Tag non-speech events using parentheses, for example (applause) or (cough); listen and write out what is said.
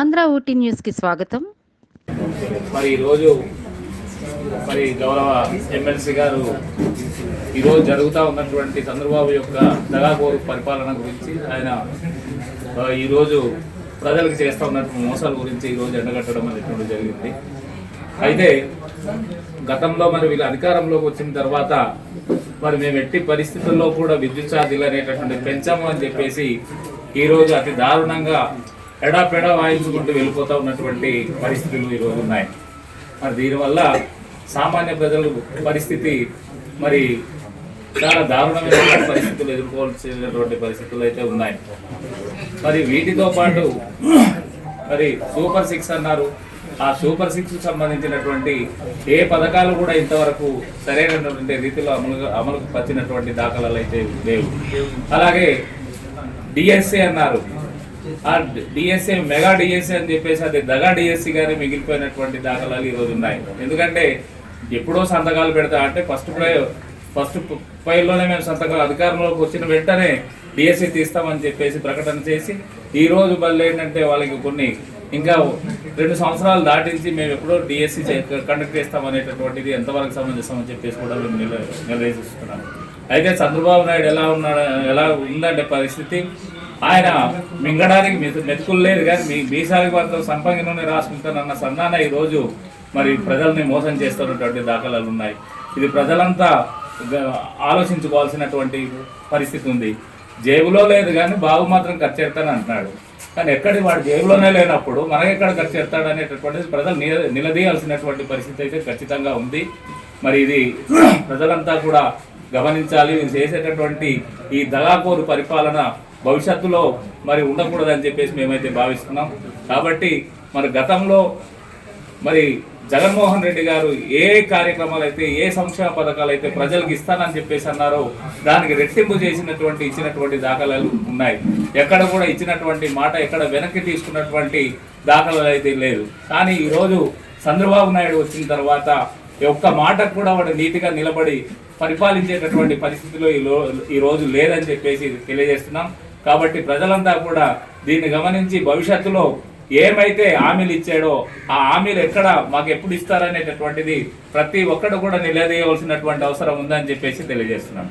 ఆంధ్ర ఊటీ న్యూస్కి స్వాగతం. మరి ఈరోజు మరి గౌరవ ఎమ్మెల్సీ గారు ఈరోజు జరుగుతూ ఉన్నటువంటి చంద్రబాబు యొక్క దగాకోరు పరిపాలన గురించి ఆయన ఈరోజు ప్రజలకు చేస్తూ ఉన్నటువంటి మోసాల గురించి ఈరోజు ఎండగట్టడం అనేటువంటి జరిగింది. అయితే గతంలో మరి వీళ్ళు అధికారంలోకి వచ్చిన తర్వాత మరి మేము ఎట్టి పరిస్థితుల్లో కూడా విద్యుత్ ఛార్జీలు అనేటటువంటి పెంచాము అని చెప్పేసి ఈరోజు అతి దారుణంగా ఎడాపెడా వాయించుకుంటూ వెళ్ళిపోతూ ఉన్నటువంటి పరిస్థితులు ఈరోజు ఉన్నాయి. మరి దీనివల్ల సామాన్య ప్రజల పరిస్థితి మరి చాలా దారుణమైన పరిస్థితులు ఎదుర్కోవాల్సినటువంటి పరిస్థితులు అయితే ఉన్నాయి. మరి వీటితో పాటు మరి సూపర్ సిక్స్ అన్నారు. ఆ సూపర్ సిక్స్ సంబంధించినటువంటి ఏ పథకాలు కూడా ఇంతవరకు సరైనటువంటి రీతిలో అమలు అమలుకు వచ్చినటువంటి దాఖలాలు అయితే లేవు. అలాగే డిఎస్సి అన్నారు. ఆ డిఎస్సి మెగా డిఎస్సీ అని చెప్పేసి అది దగా డిఎస్సి గానే మిగిలిపోయినటువంటి దాఖలాలు ఈరోజు ఉన్నాయి. ఎందుకంటే ఎప్పుడో సంతకాలు పెడతా అంటే ఫస్ట్ ప్రై ఫస్ట్ ఫైల్లోనే మేము సంతకాలు అధికారంలోకి వచ్చిన వెంటనే డిఎస్సీ తీస్తామని చెప్పేసి ప్రకటన చేసి ఈ రోజు మళ్ళీ ఏంటంటే వాళ్ళకి కొన్ని ఇంకా రెండు సంవత్సరాలు దాటించి మేము ఎప్పుడో డిఎస్సి కండక్ట్ చేస్తామనేటటువంటిది ఎంతవరకు సమంజసం అని చెప్పేసి కూడా మేము నిల నిర్వహిస్తున్నాం అయితే చంద్రబాబు నాయుడు ఎలా ఉన్నాడు ఎలా ఉందంటే పరిస్థితి? ఆయన మింగడానికి మెతుకులు లేదు కానీ మీ మీసాలకు మాత్రం సంపంగి నూనె రాసుకుంటానన్న సన్నాన ఈ రోజు మరి ప్రజల్ని మోసం చేస్తున్నటువంటి దాఖలాలు ఉన్నాయి. ఇది ప్రజలంతా గ- ఆలోచించుకోవాల్సినటువంటి పరిస్థితి ఉంది. జేబులో లేదు కానీ బాబు మాత్రం ఖర్చు చేస్తాను అంటున్నాడు. కానీ ఎక్కడి వాడు జేబులోనే లేనప్పుడు మనకెక్కడ ఖర్చు చేస్తాడు అనేటటువంటిది ప్రజలు నిలదీయాల్సినటువంటి పరిస్థితి అయితే ఖచ్చితంగా ఉంది. మరి ఇది (clears throat) ప్రజలంతా కూడా గమనించాలి. చేసేటటువంటి ఈ దగాకోరు పరిపాలన భవిష్యత్తులో మరి ఉండకూడదని చెప్పేసి మేమైతే భావిస్తున్నాం. కాబట్టి మరి గతంలో మరి జగన్మోహన్ రెడ్డి గారు ఏ కార్యక్రమాలు అయితే ఏ సంక్షేమ పథకాలు అయితే ప్రజలకు ఇస్తానని చెప్పేసి అన్నారో దానికి రెట్టింపు చేసినటువంటి ఇచ్చినటువంటి దాఖలాలు ఉన్నాయి. ఎక్కడ కూడా ఇచ్చినటువంటి మాట ఎక్కడ వెనక్కి తీసుకున్నటువంటి దాఖలాలు అయితే లేదు. కానీ ఈరోజు చంద్రబాబు నాయుడు వచ్చిన తర్వాత ఒక్క మాటకు కూడా వాడు నీతిగా నిలబడి పరిపాలించేటటువంటి పరిస్థితిలో ఈ ఈ రోజు లేదని చెప్పేసి తెలియజేస్తున్నాం. కాబట్టి ప్రజలంతా కూడా దీన్ని గమనించి భవిష్యత్తులో ఏమైతే హామీలు ఇచ్చాడో ఆ హామీలు ఎక్కడ మాకు ఎప్పుడు ఇస్తారనేటటువంటిది ప్రతి ఒక్కడు కూడా నిలదీయవలసినటువంటి అవసరం ఉందని చెప్పేసి తెలియజేస్తున్నాను.